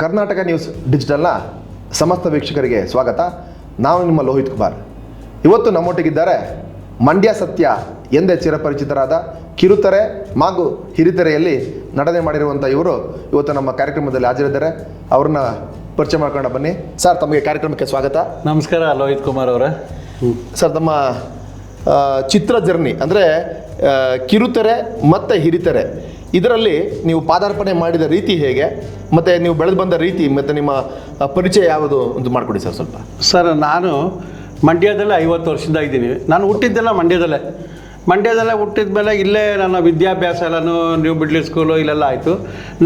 Karnataka news ಡಿಜಿಟಲ್ನ ಸಮಸ್ತ ವೀಕ್ಷಕರಿಗೆ ಸ್ವಾಗತ. ನಾನು ನಿಮ್ಮ ಲೋಹಿತ್ ಕುಮಾರ್. ಇವತ್ತು ನಮ್ಮೊಟ್ಟಿಗಿದ್ದಾರೆ ಮಂಡ್ಯ ಸತ್ಯ ಎಂದೇ ಚಿರಪರಿಚಿತರಾದ ಕಿರುತೆರೆ ಹಾಗೂ ಹಿರಿತೆರೆಯಲ್ಲಿ ನಟನೆ ಮಾಡಿರುವಂಥ ಇವರು ಇವತ್ತು ನಮ್ಮ ಕಾರ್ಯಕ್ರಮದಲ್ಲಿ ಹಾಜರಿದ್ದಾರೆ. ಅವ್ರನ್ನ ಪರಿಚಯ ಮಾಡ್ಕೊಂಡು ಬನ್ನಿ. ಸರ್ ತಮಗೆ ಕಾರ್ಯಕ್ರಮಕ್ಕೆ ಸ್ವಾಗತ. ನಮಸ್ಕಾರ ಲೋಹಿತ್ ಕುಮಾರ್ ಅವರೇ. ಸರ್ ತಮ್ಮ ಚಿತ್ರ ಜರ್ನಿ ಅಂದರೆ ಕಿರುತೆರೆ ಮತ್ತು ಹಿರಿತೆರೆ. ಇದರಲ್ಲಿ ನೀವು ಪಾದಾರ್ಪಣೆ ಮಾಡಿದ ರೀತಿ ಹೇಗೆ? ಮತ್ತು ನೀವು ಬೆಳೆದು ಬಂದ ರೀತಿ, ಮತ್ತು ನಿಮ್ಮ ಪರಿಚಯ ಯಾವುದು ಒಂದು ಮಾಡಿಕೊಡಿ ಸರ್ ಸ್ವಲ್ಪ. ಸರ್, ನಾನು ಮಂಡ್ಯದಲ್ಲೇ ಐವತ್ತು ವರ್ಷದಿಂದ ಇದ್ದೀನಿ. ನಾನು ಹುಟ್ಟಿದ್ದೆಲ್ಲ ಮಂಡ್ಯದಲ್ಲೇ. ಮಂಡ್ಯದಲ್ಲೇ ಹುಟ್ಟಿದ ಮೇಲೆ ಇಲ್ಲೇ ನನ್ನ ವಿದ್ಯಾಭ್ಯಾಸ ಎಲ್ಲನೂ ನ್ಯೂ ಮಿಡ್ಲ್ ಸ್ಕೂಲು ಇಲ್ಲೆಲ್ಲ ಆಯಿತು.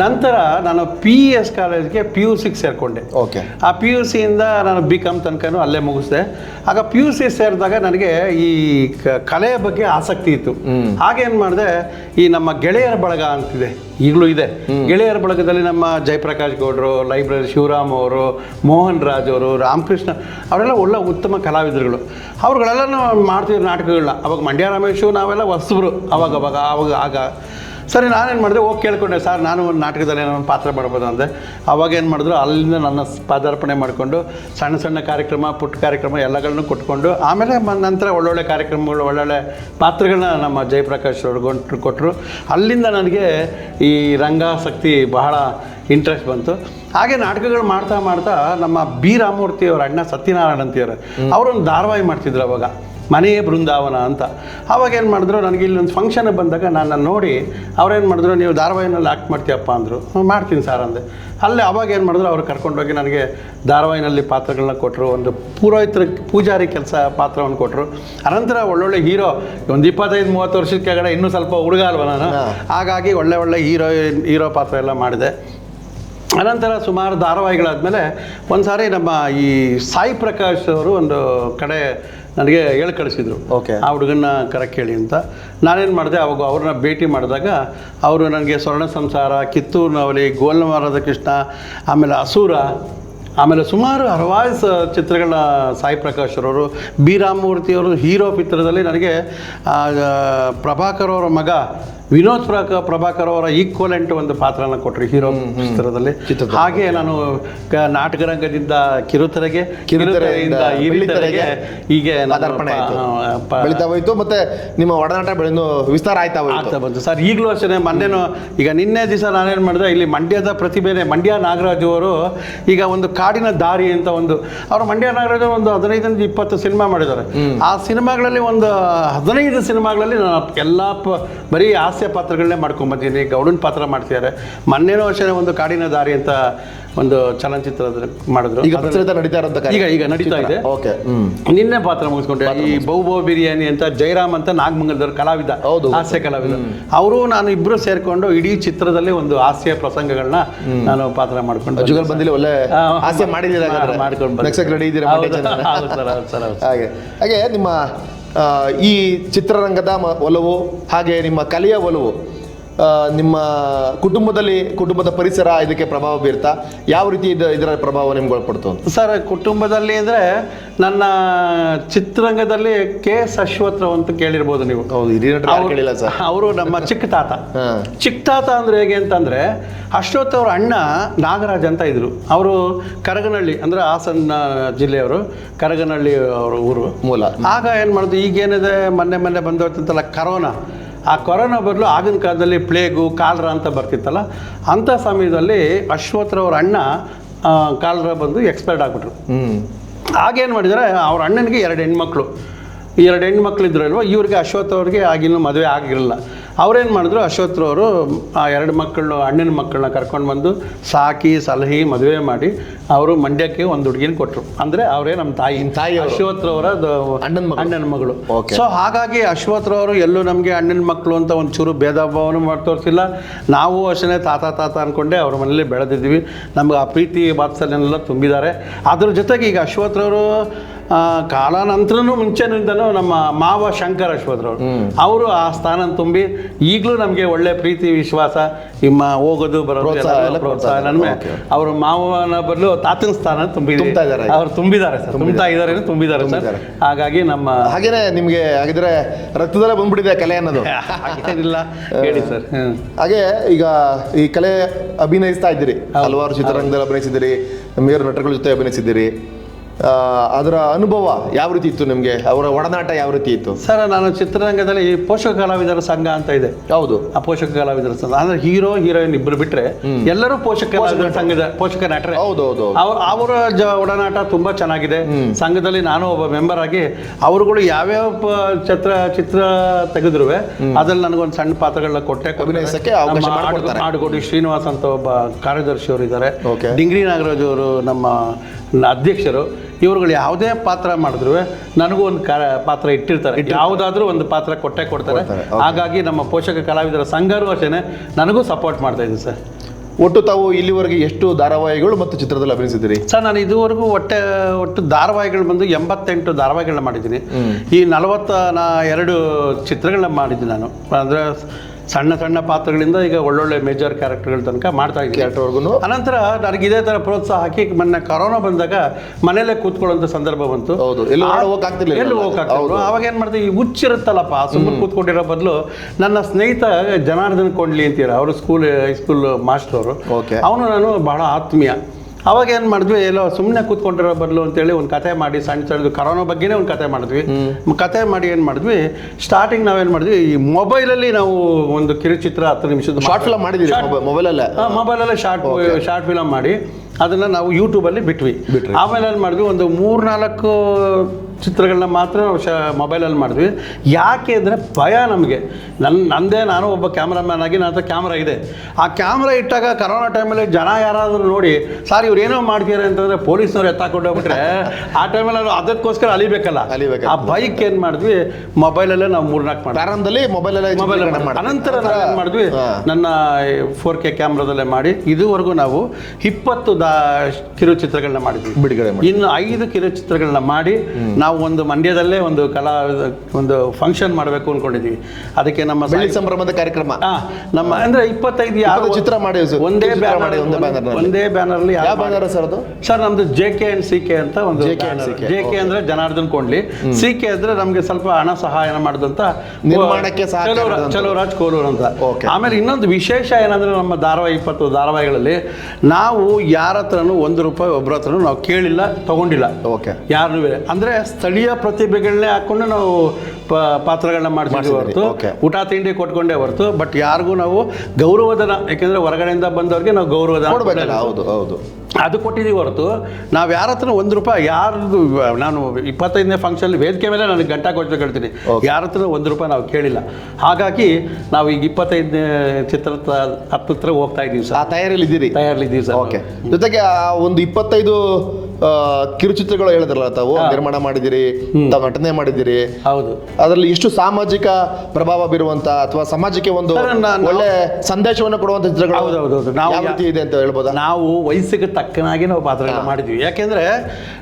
ನಂತರ ನಾನು ಪಿ ಇ ಎಸ್ ಕಾಲೇಜ್ಗೆ ಪಿ ಯು ಸಿಗೆ ಸೇರಿಕೊಂಡೆ. ಓಕೆ ಆ ಪಿ ಯು ಸಿಯಿಂದ ನಾನು ಬಿ ಕಾಮ್ ತನಕನೂ ಅಲ್ಲೇ ಮುಗಿಸಿದೆ. ಆಗ ಪಿ ಯು ಸಿ ಸೇರಿದಾಗ ನನಗೆ ಈ ಕಲೆಯ ಬಗ್ಗೆ ಆಸಕ್ತಿ ಇತ್ತು. ಹಾಗೇನು ಮಾಡಿದೆ ಈ ನಮ್ಮ ಗೆಳೆಯರ ಬಳಗ ಅಂತಿದೆ. ಈಗಲೂ ಇದೆ. ಗೆಳೆಯರ ಬಳಗದಲ್ಲಿ ನಮ್ಮ ಜಯಪ್ರಕಾಶ್ ಗೌಡರು ಲೈಬ್ರರಿ ಶಿವರಾಮ್ ಅವರು ಮೋಹನ್ ರಾಜ್ ಅವರು ರಾಮಕೃಷ್ಣ ಅವರೆಲ್ಲ ಒಳ್ಳೆ ಉತ್ತಮ ಕಲಾವಿದರುಗಳು. ಅವ್ರುಗಳೆಲ್ಲ ಮಾಡ್ತಿದ್ರು ನಾಟಕಗಳನ್ನ. ಅವಾಗ ಮಂಡ್ಯ ರಮೇಶು ನಾವೆಲ್ಲ ಹೊಸಬ್ರು ಅವಾಗ ಅವಾಗ ಅವಾಗ ಆಗ. ಸರಿ ನಾನೇನು ಮಾಡಿದೆ? ಹೋಗಿ ಕೇಳ್ಕೊಂಡೆ ಸರ್ ನಾನು ಒಂದು ನಾಟಕದಲ್ಲಿ ಏನೋ ಒಂದು ಪಾತ್ರ ಮಾಡ್ಬೋದು ಅಂದೆ. ಅವಾಗ ಏನು ಮಾಡಿದ್ರು ಅಲ್ಲಿಂದ ನನ್ನ ಪಾದಾರ್ಪಣೆ ಮಾಡಿಕೊಂಡು ಸಣ್ಣ ಸಣ್ಣ ಕಾರ್ಯಕ್ರಮ ಪುಟ್ಟ ಕಾರ್ಯಕ್ರಮ ಎಲ್ಲಗಳನ್ನೂ ಕೊಟ್ಕೊಂಡು ಆಮೇಲೆ ನಂತರ ಒಳ್ಳೊಳ್ಳೆ ಕಾರ್ಯಕ್ರಮಗಳು ಒಳ್ಳೊಳ್ಳೆ ಪಾತ್ರಗಳನ್ನ ನಮ್ಮ ಜಯಪ್ರಕಾಶ್ ಅವರು ಗೊಂಟ್ರು ಕೊಟ್ಟರು ಅಲ್ಲಿಂದ ನನಗೆ ಈ ರಂಗಾಸಕ್ತಿ ಬಹಳ ಇಂಟ್ರೆಸ್ಟ್ ಬಂತು. ಹಾಗೆ ನಾಟಕಗಳು ಮಾಡ್ತಾ ಮಾಡ್ತಾ ನಮ್ಮ ಬಿ. ರಾಮಮೂರ್ತಿ ಅವರ ಅಣ್ಣ ಸತ್ಯನಾರಾಯಣ ಅಂತಿದ್ದಾರೆ ಅವರೊಂದು ಧಾರಾವಾಹಿ ಮಾಡ್ತಿದ್ರು ಅವಾಗ. ಮನೆಯೇ ಬೃಂದಾವನ ಅಂತ. ಅವಾಗ ಏನು ಮಾಡಿದ್ರು ನನಗೆ ಇಲ್ಲೊಂದು ಒಂದು ಫಂಕ್ಷನ್ ಬಂದಾಗ ನಾನು ನೋಡಿ ಅವ್ರೇನು ಮಾಡಿದ್ರು ನೀವು ಧಾರಾವಾಹಿನಲ್ಲಿ ಆ್ಯಕ್ಟ್ ಮಾಡ್ತೀಯಪ್ಪ ಅಂದರು. "ಹ್ಞೂ, ಮಾಡ್ತೀನಿ ಸರ್ ಅಂದೆ. ಅಲ್ಲೇ ಅವಾಗ ಏನು ಮಾಡಿದ್ರು ಅವ್ರು ಕರ್ಕೊಂಡೋಗಿ ನನಗೆ ಧಾರಾವಾಹಿನಲ್ಲಿ ಪಾತ್ರಗಳನ್ನ ಕೊಟ್ಟರು ಒಂದು ಪುರೋಹಿತರ ಪೂಜಾರಿ ಕೆಲಸ ಪಾತ್ರವನ್ನು ಕೊಟ್ಟರು ಅನಂತರ ಒಳ್ಳೊಳ್ಳೆ ಹೀರೋ ಒಂದು ಇಪ್ಪತ್ತೈದು ಮೂವತ್ತು ವರ್ಷದ ಕೆಳಗಡೆ ಇನ್ನೂ ಸ್ವಲ್ಪ ಹುಡುಗ ಅಲ್ವ ನಾನು. ಹಾಗಾಗಿ ಒಳ್ಳೆ ಒಳ್ಳೆ ಹೀರೋ ಹೀರೋ ಪಾತ್ರ ಎಲ್ಲ ಮಾಡಿದೆ. ಅನಂತರ ಸುಮಾರು ಧಾರಾವಾಹಿಗಳಾದಮೇಲೆ ಒಂದು ಸಾರಿ ನಮ್ಮ ಈ ಸಾಯಿ ಪ್ರಕಾಶ್ ಅವರು ಒಂದು ಕಡೆ ನನಗೆ ಹೇಳಿ ಕಳಿಸಿದ್ರು ಓಕೆ ಆ ಹುಡುಗನ್ನ ಕರೆಕ್ಟ್ ಹೇಳಿ ಅಂತ. ನಾನೇನು ಮಾಡಿದೆ ಅವಾಗ ಅವ್ರನ್ನ ಭೇಟಿ ಮಾಡಿದಾಗ ಅವರು ನನಗೆ ಸ್ವರ್ಣ ಸಂಸಾರ ಕಿತ್ತೂರು ನವಲಿ ಗೋಲ್ನವರದ ಕೃಷ್ಣ ಆಮೇಲೆ ಅಸೂರ ಆಮೇಲೆ ಸುಮಾರು ಹಲವಾರು ಸ ಚಿತ್ರಗಳನ್ನ ಸಾಯಿ ಪ್ರಕಾಶ್ರವರು ಬಿ ರಾಮಮೂರ್ತಿಯವರು ಹೀರೋ ಚಿತ್ರದಲ್ಲಿ ನನಗೆ ಪ್ರಭಾಕರ್ ಅವರ ಮಗ ವಿನೋದ್ ಪ್ರಕ ಪ್ರಭಾಕರ್ ಅವರ ಈಕ್ವಲೆಂಟ್ ಒಂದು ಪಾತ್ರನ ಕೊಟ್ಟರು ಹೀರೋ ಚಿತ್ರದಲ್ಲಿ. ಹಾಗೆ ನಾನು ನಾಟಕ ರಂಗದಿಂದ ಕಿರುತೆರೆಗೆ ಕಿರುತೆರೆಯಿಂದ ಹಿರಿತೆರೆಗೆ ಹೀಗೆ ಪದಾರ್ಪಣೆ ಆ, ಬೆಳೀತಾ ಹೋಯ್ತು ಮತ್ತೆ ನಿಮ್ಮ ಒಡನಾಟ ಬೆಳೆದು ವಿಸ್ತಾರ ಆಯ್ತಾ ಆಗ್ತಾ ಬಂತು. ಸರ್ ಈಗಲೂ ಅಷ್ಟೇ ಮೊನ್ನೆನೂ ಈಗ ನಿನ್ನೆ ದಿವಸ ನಾನೇನು ಮಾಡಿದೆ ಇಲ್ಲಿ ಮಂಡ್ಯದ ಪ್ರತಿಭೆನೆ ಮಂಡ್ಯ ನಾಗರಾಜು ಅವರು ಈಗ ಒಂದು ಕಾಡಿನ ದಾರಿ ಅಂತ ಒಂದು ಅವರು ಮಂಡ್ಯ ನಾಗರಾಜ್ ಒಂದು ಹದಿನೈದರಿಂದ ಇಪ್ಪತ್ತು ಸಿನಿಮಾ ಮಾಡಿದ್ದಾರೆ. ಆ ಸಿನಿಮಾಗಳಲ್ಲಿ ಒಂದು ಹದಿನೈದು ಸಿನಿಮಾಗಳಲ್ಲಿ ನಾನು ಎಲ್ಲ ಬರೀ ಬರೀ ಹಾಸ್ಯ ಪಾತ್ರಗಳನ್ನೇ ಮಾಡ್ಕೊಂಬಂದಿದ್ದೀನಿ ಗೌಡನ ಪಾತ್ರ ಮಾಡ್ತಿದ್ದಾರೆ ಮೊನ್ನೆನೂ ಅಷ್ಟೇ ಒಂದು ಕಾಡಿನ ದಾರಿ ಅಂತ ಒಂದು ಚಲನಚಿತ್ರ ಮಾಡಿದ್ರು. ಈಗ ನಡೀತಾ ಇರೋಂಥ ಕಾರ್ಯ. ಈಗ ಈಗ ನಡೀತಾ ಇದೆ. ಓಕೆ. ನಿನ್ನೆ ಪಾತ್ರ ಮುಗಿಸ್ಕೊಂಡೆ. ಈ ಬೌ ಬೌ ಬಿರಿಯಾನಿ ಅಂತ ಜೈರಾಮ್ ಅಂತ ನಾಗಮಂಗಲದವ್ರ ಕಲಾವಿದ ಹೌದು. ಹಾಸ್ಯ ಕಲಾವಿದ. ಅವರು ನಾನು ಇಬ್ರು ಸೇರ್ಕೊಂಡು ಇಡೀ ಚಿತ್ರದಲ್ಲಿ ಒಂದು ಹಾಸ್ಯ ಪ್ರಸಂಗಗಳನ್ನ ನಾನು ಪಾತ್ರ ಮಾಡ್ಕೊಂಡು ಜುಗಲ್ ಬಂದಿಲ್ಲ ಒಳ್ಳೆ ಹಾಸ್ಯ ಮಾಡಿದ್ದೀರಾ ಮಾಡ್ಕೊಂಡು ಹಾಗೆ. ಹಾಗೆ ನಿಮ್ಮ ಈ ಚಿತ್ರರಂಗದ ಒಲವು ಹಾಗೆ ನಿಮ್ಮ ಕಲೆಯ ಒಲವು ನಿಮ್ಮ ಕುಟುಂಬದಲ್ಲಿ ಕುಟುಂಬದ ಪರಿಸರ ಇದಕ್ಕೆ ಪ್ರಭಾವ ಬೀರ್ತಾ ಯಾವ ರೀತಿ ಇದು ಇದರ ಪ್ರಭಾವ ನಿಮ್ಗೆ ಒಳಪಡ್ತು ಅಂತ? ಸರ್ ಕುಟುಂಬದಲ್ಲಿ ಅಂದರೆ ನನ್ನ ಚಿತ್ರರಂಗದಲ್ಲಿ ಕೆ ಎಸ್ ಅಶ್ವತ್ಥರಾವ್ ಅಂತ ಕೇಳಿರ್ಬೋದು ನೀವು. ಹೌದು ಹಿರಿಯ ನಟರು ಯಾರು ಕೇಳಿಲ್ಲ ಸರ್? ಅವರು ನಮ್ಮ ಚಿಕ್ಕ ತಾತ. ಹಾ. ಚಿಕ್ಕ ತಾತ ಅಂದ್ರೆ ಹೇಗೆ ಅಂತಂದರೆ ಅಶ್ವಥ್ ಅವ್ರ ಅಣ್ಣ ನಾಗರಾಜ್ ಅಂತ ಇದ್ರು. ಅವರು ಕರಗನಹಳ್ಳಿ ಅಂದರೆ ಹಾಸನ ಜಿಲ್ಲೆಯವರು ಕರಗನಹಳ್ಳಿ ಅವ್ರ ಊರು. ಮೂಲ. ಆಗ ಏನು ಮಾಡೋದು ಈಗೇನಿದೆ ಮೊನ್ನೆ ಮೊನ್ನೆ ಬಂದೋಯ್ತಂತಲ್ಲ ಕರೋನಾ. ಆ ಕೊರೋನಾ ಬದಲು ಆಗಿನ ಕಾಲದಲ್ಲಿ ಪ್ಲೇಗು ಕಾಲ್ರ ಅಂತ ಬರ್ತಿತ್ತಲ್ಲ ಅಂಥ ಸಮಯದಲ್ಲಿ ಅಶ್ವಥ್ರವ್ರ ಅಣ್ಣ ಕಾಲ್ರ ಬಂದು ಎಕ್ಸ್ಪೈರ್ಡ್ ಆಗಿಬಿಟ್ರು. ಆಗೇನು ಮಾಡಿದರೆ ಅವ್ರ ಅಣ್ಣನಿಗೆ ಎರಡು ಹೆಣ್ಮಕ್ಳು. ಎರಡು ಹೆಣ್ಮಕ್ಳು ಇದ್ರು ಅಲ್ವಾ ಇವ್ರಿಗೆ ಅಶ್ವಥ್ ಅವ್ರಿಗೆ ಆಗಿನ್ನೂ ಮದುವೆ ಆಗಿರಲಿಲ್ಲ. ಅವ್ರೇನು ಮಾಡಿದ್ರು? ಅಶ್ವತ್ರವರು ಆ ಎರಡು ಮಕ್ಕಳು ಅಣ್ಣನ ಮಕ್ಕಳನ್ನ ಕರ್ಕೊಂಡು ಬಂದು ಸಾಕಿ ಸಲಹಿ ಮದುವೆ ಮಾಡಿ ಅವರು ಮಂಡ್ಯಕ್ಕೆ ಒಂದು ಹುಡುಗಿನ ಕೊಟ್ಟರು ಅಂದರೆ ಅವರೇ ನಮ್ಮ ತಾಯಿ. ತಾಯಿ ಅಶ್ವತ್ರವರ ಅಣ್ಣನ. ಅಣ್ಣನ ಮಗಳು. ಸೊ ಹಾಗಾಗಿ ಅಶ್ವತ್ರವರು ಎಲ್ಲೂ ನಮಗೆ ಅಣ್ಣನ ಮಕ್ಕಳು ಅಂತ ಒಂಚೂರು ಭೇದ ಭಾವನೂ ಮಾಡಿ ತೋರಿಸಿಲ್ಲ ನಾವು ಅಷ್ಟೇ ತಾತ ತಾತ ಅಂದ್ಕೊಂಡೆ ಅವ್ರ ಮನೇಲಿ ಬೆಳೆದಿದ್ವಿ ನಮ್ಗೆ ಆ ಪ್ರೀತಿ ವಾತ್ಸಲ್ಯನೆಲ್ಲ ತುಂಬಿದ್ದಾರೆ. ಅದ್ರ ಜೊತೆಗೆ ಈಗ ಅಶ್ವತ್ರವರು ಕಾಲಾನಂತರನೂ ಮುಂಚೆನಿಂದನೂ ನಮ್ಮ ಮಾವ ಶಂಕರ್ ಅಶ್ವಥ್ರವರು ಅವರು ಆ ಸ್ಥಾನ ತುಂಬಿ ಈಗಲೂ ನಮಗೆ ಒಳ್ಳೆ ಪ್ರೀತಿ ವಿಶ್ವಾಸ ನಿಮ್ಮ ಹೋಗೋದು ಬರೋದು ಪ್ರೋತ್ಸಾಹ ನನ್ಮೆ. ಅವರು ಮಾವನ ಬದಲು ತಾತನ ಸ್ಥಾನ ತುಂಬಿದ್ದಾರೆ ಅವ್ರು ತುಂಬಿದ್ದಾರೆ ಸರ್. ತುಂಬ್ತಾ ಇದ್ದಾರೆ ತುಂಬಿದ್ದಾರೆ ಸರ್. ಹಾಗಾಗಿ ನಮ್ಮ ಹಾಗೇನೆ ನಿಮಗೆ ಹಾಗಿದ್ರೆ ರಕ್ತದಲ್ಲೇ ಬಂದ್ಬಿಟ್ಟಿದೆ ಕಲೆ ಅನ್ನೋದು. ಇಲ್ಲ ಹೇಳಿ ಸರ್. ಹಾಗೆ ಈಗ ಈ ಕಲೆ ಅಭಿನಯಿಸ್ತಾ ಇದ್ದೀರಿ. ಹಲವಾರು ಚಿತ್ರರಂಗದಲ್ಲಿ ಅಭಿನಯಿಸಿದ್ದೀರಿ. ಮೇರು ನಟಗಳ ಜೊತೆ ಅಭಿನಯಿಸಿದ್ದೀರಿ. ಅದರ ಅನುಭವ ಯಾವ ರೀತಿ ಇತ್ತು ನಿಮ್ಗೆ? ಅವರ ಒಡನಾಟ ಯಾವ ರೀತಿ ಇತ್ತು? ಸರ್ ನಾನು ಚಿತ್ರರಂಗದಲ್ಲಿ ಪೋಷಕ ಕಲಾವಿದರ ಸಂಘ ಅಂತ ಇದೆ. ಹೌದು. ಆ ಪೋಷಕ ಕಲಾವಿದರ ಸಂಘ. ಅಂದ್ರೆ ಹೀರೋ ಹೀರೋಯಿನ್ ಇಬ್ರು ಬಿಟ್ರೆ ಎಲ್ಲರೂ ಪೋಷಕ ಕಲಾವಿದರ ಸಂಘದ ಪೋಷಕ ನಾಟ್ರೆ. ಹೌದು ಹೌದು. ಅವ್ರ ಒಡನಾಟ ತುಂಬಾ ಚೆನ್ನಾಗಿದೆ. ಸಂಘದಲ್ಲಿ ನಾನು ಒಬ್ಬ ಮೆಂಬರ್ ಆಗಿ ಅವರುಗಳು ಯಾವ್ಯಾವ ಯಾವ ಚಿತ್ರ ಚಿತ್ರ ತೆಗೆದ್ರು ಅದ್ರಲ್ಲಿ ನನಗೊಂದು ಸಣ್ಣ ಪಾತ್ರಗಳನ್ನ ಕೊಟ್ಟೆ. ಆಡುಗೋಡಿ ಶ್ರೀನಿವಾಸ್ ಅಂತ ಒಬ್ಬ ಕಾರ್ಯದರ್ಶಿ ಅವರು ಇದ್ದಾರೆ. ಡಿಂಗ್ರಿ ನಾಗರಾಜ್ ಅವರು ನಮ್ಮ ಅಧ್ಯಕ್ಷರು. ಇವರುಗಳು ಯಾವುದೇ ಪಾತ್ರ ಮಾಡಿದ್ರು ನನಗೂ ಒಂದು ಪಾತ್ರ ಇಟ್ಟಿರ್ತಾರೆ. ಯಾವುದಾದ್ರೂ ಒಂದು ಪಾತ್ರ ಕೊಟ್ಟೆ ಕೊಡ್ತಾರೆ. ಕೊಡ್ತಾರೆ, ಹಾಗಾಗಿ ನಮ್ಮ ಪೋಷಕ ಕಲಾವಿದರ ಸಂಘರು ಅಷ್ಟೇ ನನಗೂ ಸಪೋರ್ಟ್ ಮಾಡ್ತಾ ಇದ್ದೀನಿ ಸರ್. ಒಟ್ಟು ತಾವು ಇಲ್ಲಿವರೆಗೆ ಎಷ್ಟು ಧಾರಾವಾಹಿಗಳು ಮತ್ತು ಚಿತ್ರದಲ್ಲಿ ಅಭಿನಯಿಸಿದ್ದೀರಿ? ಸರ್ ನಾನು ಇದುವರೆಗೂ ಒಟ್ಟೆ ಒಟ್ಟು ಧಾರಾವಾಹಿಗಳು ಬಂದು ಎಂಬತ್ತೆಂಟು ಧಾರಾವಾಹಿಗಳನ್ನ ಮಾಡಿದ್ದೀನಿ. ಈ ನಲವತ್ತ ನಾ ಎರಡು ಚಿತ್ರಗಳನ್ನ ಮಾಡಿದ್ದೀನಿ ನಾನು. ಅಂದರೆ ಸಣ್ಣ ಸಣ್ಣ ಪಾತ್ರಗಳಿಂದ ಈಗ ಒಳ್ಳೊಳ್ಳೆ ಮೇಜರ್ ಕ್ಯಾರೆಕ್ಟರ್ಗಳ ತನಕ ಮಾಡ್ತಾ ಇದ್ದೀನಿ ಅನಂತರ ನನಗೆ ಇದೇ ಥರ ಪ್ರೋತ್ಸಾಹ ಹಾಕಿ ಮೊನ್ನೆ ಕರೋನಾ ಬಂದಾಗ ಮನೆಯಲ್ಲೇ ಕೂತ್ಕೊಳ್ಳೋಂಥ ಸಂದರ್ಭ ಬಂತು. ಹೌದು, ಎಲ್ಲೂ. ಎಲ್ಲೂ. ಅವಾಗ ಏನು ಮಾಡ್ತೀವಿ ಈ ಹುಚ್ಚಿರುತ್ತಲ್ಲಪ್ಪ ಸುಮ್ಮನೆ ಕೂತ್ಕೊಂಡಿರೋ ಬದಲು ನನ್ನ ಸ್ನೇಹಿತ ಜನಾರ್ದನ್ ಕೊಂಡ್ಲಿ ಅಂತೀರ ಅವರು ಸ್ಕೂಲ್ ಹೈಸ್ಕೂಲ್ ಮಾಸ್ಟರ್ ಅವರು. ಅವನು ನಾನು ಬಹಳ ಆತ್ಮೀಯ. ಅವಾಗ ಏನು ಮಾಡಿದ್ವಿ ಎಲ್ಲೋ ಸುಮ್ಮನೆ ಕೂತ್ಕೊಂಡಿರೋ ಬದಲು ಅಂತೇಳಿ ಒಂದು ಕತೆ ಮಾಡಿ ಸಣ್ಣ ಸಣ್ಣದು ಕರೋನಾ ಬಗ್ಗೆನೇ ಒಂದು ಕತೆ ಮಾಡಿದ್ವಿ. ಕತೆ ಮಾಡಿ ಏನು ಮಾಡಿದ್ವಿ ಸ್ಟಾರ್ಟಿಂಗ್ ನಾವೇನು ಮಾಡಿದ್ವಿ ಈ ಮೊಬೈಲಲ್ಲಿ ನಾವು ಒಂದು ಕಿರುಚಿತ್ರ ಹತ್ತು ನಿಮಿಷದ ಶಾರ್ಟ್ ಫಿಲಮ್ ಮಾಡಿದ್ವಿ ಮೊಬೈಲಲ್ಲೇ? ಮೊಬೈಲಲ್ಲೇ ಶಾರ್ಟ್ ಶಾರ್ಟ್ ಫಿಲಮ್ ಮಾಡಿ ಅದನ್ನು ನಾವು ಯೂಟ್ಯೂಬಲ್ಲಿ ಬಿಟ್ವಿ. ಆಮೇಲೆ ಏನು ಮಾಡಿದ್ವಿ ಒಂದು ಮೂರ್ನಾಲ್ಕು ಚಿತ್ರಗಳನ್ನ ಮಾತ್ರ ನಾವು ಶ ಮೊಬೈಲಲ್ಲಿ ಮಾಡಿದ್ವಿ. ಯಾಕೆ ಅಂದರೆ ಭಯ ನಮಗೆ. ನನ್ನ ನಂದೇ ನಾನು ಒಬ್ಬ ಕ್ಯಾಮ್ರಾಮ್ಯಾನ್ ಆಗಿ ನನ್ನ ಹತ್ರ ಕ್ಯಾಮ್ರಾ ಇದೆ. ಆ ಕ್ಯಾಮ್ರಾ ಇಟ್ಟಾಗ ಕರೋನಾ ಟೈಮಲ್ಲಿ ಜನ ಯಾರಾದರೂ ನೋಡಿ ಸರ್ ಇವ್ರು ಏನೋ ಮಾಡ್ತೀರಾ ಅಂತಂದರೆ ಪೊಲೀಸ್ನವ್ರು ಎತ್ತಾಕೊಂಡು ಹೋಗ್ಬಿಟ್ರೆ ಆ ಟೈಮಲ್ಲಿ ನಾವು ಅದಕ್ಕೋಸ್ಕರ ಅಲಿಬೇಕಲ್ಲ ಅಲಿಬೇಕು ಆ ಬೈಕ್ ಏನು ಮಾಡಿದ್ವಿ? ಮೊಬೈಲಲ್ಲೇ ನಾವು ಮೂರ್ನಾಲ್ಕು ಮಾಡಿ ಪ್ರಾರಂಭದಲ್ಲಿ ಮೊಬೈಲಲ್ಲೇ ಮೊಬೈಲ್ ಅನಂತರ ನಾವು ಏನು ಮಾಡಿದ್ವಿ? ನನ್ನ ಫೋರ್ ಕೆ ಕ್ಯಾಮ್ರಾದಲ್ಲೇ ಮಾಡಿ ಇದುವರೆಗೂ ನಾವು ಇಪ್ಪತ್ತು ದಾ ಕಿರುಚಿತ್ರಗಳನ್ನ ಮಾಡಿದ್ವಿ. ಬಿಡುಗಡೆ ಇನ್ನು ಐದು ಕಿರುಚಿತ್ರಗಳನ್ನ ಮಾಡಿ ನಾವು ಒಂದು ಮಂಡ್ಯದಲ್ಲೇ ಒಂದು ಕಲಾ ಒಂದು ಫಂಕ್ಷನ್ ಮಾಡಬೇಕು ಅನ್ಕೊಂಡಿದ್ದೀವಿ ಅದಕ್ಕೆ ನಮ್ಮ ಬೆಳ್ಳಿ ಸಂಭ್ರಮದ ಕಾರ್ಯಕ್ರಮ. ನಮ್ಮ ಅಂದ್ರೆ ಇಪ್ಪತ್ತೈದು ಯಾರು ಚಿತ್ರ ಮಾಡಿ ಸರ್. ಒಂದೇ ಬ್ಯಾನರ್ ಮಾಡಿ, ಒಂದೇ ಬ್ಯಾನರ್ ಅಲ್ಲಿ. ಬ್ಯಾನರ್ಲಿ ಯಾವ ಬ್ಯಾನರ್ ಸರ್ ಅದು? ಸರ್ ನಮ್ದು J K and C K ಅಂತ ಒಂದು ಜೆ ಕೆ ಜೆ ಕೆ ಅಂದ್ರೆ ಜನಾರ್ದನ್ ಕೊಂಡ್ಲಿ ಸಿ ಕೆ ಅಂದ್ರೆ ನಮ್ಗೆ ಸ್ವಲ್ಪ ಹಣ ಸಹಾಯ ಮಾಡಿದಂತ. ನಿರ್ಮಾಣಕ್ಕೆ. ಚಲೋರಾಜ್ ಕೋಲೂರ್ ಅಂತ. ಆಮೇಲೆ ಇನ್ನೊಂದು ವಿಶೇಷ ಏನಂದ್ರೆ ನಮ್ಮ ಧಾರಾವಾಹಿ ಇಪ್ಪತ್ತು ಧಾರಾವಾಹಿಗಳಲ್ಲಿ ನಾವು ಯಾರ ಹತ್ರನೂ ಒಂದು ರೂಪಾಯಿ ಒಬ್ಬರ ಹತ್ರನು ನಾವು ಕೇಳಿಲ್ಲ ತಗೊಂಡಿಲ್ಲ. ಓಕೆ ಯಾರನ್ನೂ ಅಂದ್ರೆ ಸ್ಥಳೀಯ ಪ್ರತಿಭೆಗಳನ್ನೇ ಹಾಕೊಂಡು ನಾವು ಪ- ಪಾತ್ರಗಳನ್ನ ಮಾಡ್ತಿದ್ರಿ, ಹೊರತು. ಊಟ ತಿಂಡಿ ಕೊಟ್ಕೊಂಡೇ ಹೊರತು. ಬಟ್ ಯಾರಿಗೂ ನಾವು ಗೌರವಧನ ಯಾಕೆಂದ್ರೆ ಹೊರಗಡೆಯಿಂದ ಬಂದವ್ರಿಗೆ ನಾವು ಗೌರವಧನ ನೋಡ್ಬೇಕಲ್ಲ ಹೌದು ಹೌದು. ಅದು ಕೊಟ್ಟಿದ್ದೀವಿ ಹೊರತು. ನಾವು ಯಾರ ಹತ್ರ ಒಂದು ರೂಪಾಯಿ ಯಾರ್ದು ನಾನು ಇಪ್ಪತ್ತೈದನೇ ಫಂಕ್ಷನ್ ವೇದಿಕೆ ಮೇಲೆ ನನಗೆ ಗಂಟಾ ಕೊಟ್ಟು ಕೇಳ್ತೀನಿ. ಯಾರ ಹತ್ರ ಒಂದು ರೂಪಾಯಿ ನಾವು ಕೇಳಿಲ್ಲ. ಹಾಗಾಗಿ ನಾವು ಈಗ ಇಪ್ಪತ್ತೈದನೇ ಚಿತ್ರ ಹತ್ರ ಹೋಗ್ತಾ ಇದ್ದೀವಿ ಸರ್. ಆ ಇದ್ದೀರಿ ತಯಾರಿಲಿದ್ದೀವಿ ಸರ್. ಓಕೆ. ಜೊತೆಗೆ ಆ ಒಂದು ಇಪ್ಪತ್ತೈದು ಕಿರುಚಿತ್ರಗಳು ಹೇಳಿದ್ರಲ್ಲ ತಾವು ನಿರ್ಮಾಣ ಮಾಡಿದಿರಿ ತಾವು ನಟನೆ ಮಾಡಿದಿರಿ ಹೌದು. ಅದರಲ್ಲಿ ಎಷ್ಟು ಸಾಮಾಜಿಕ ಪ್ರಭಾವ ಬೀರುವಂತ ಅಥವಾ ಸಮಾಜಕ್ಕೆ ಒಂದು ಒಳ್ಳೆ ಸಂದೇಶವನ್ನು ಕೊಡುವಂತ ಚಿತ್ರಗಳು ಹೌದು, ಹೌದು, ಯಾವ ರೀತಿ ಇದೆ ಅಂತ ಹೇಳ್ಬೋದು? ನಾವು ವಯಸ್ಸಿಗೆ ತಕ್ಕನಾಗಿ ನಾವು ಪಾತ್ರ ಮಾಡಿದ್ವಿ ಯಾಕೆಂದ್ರೆ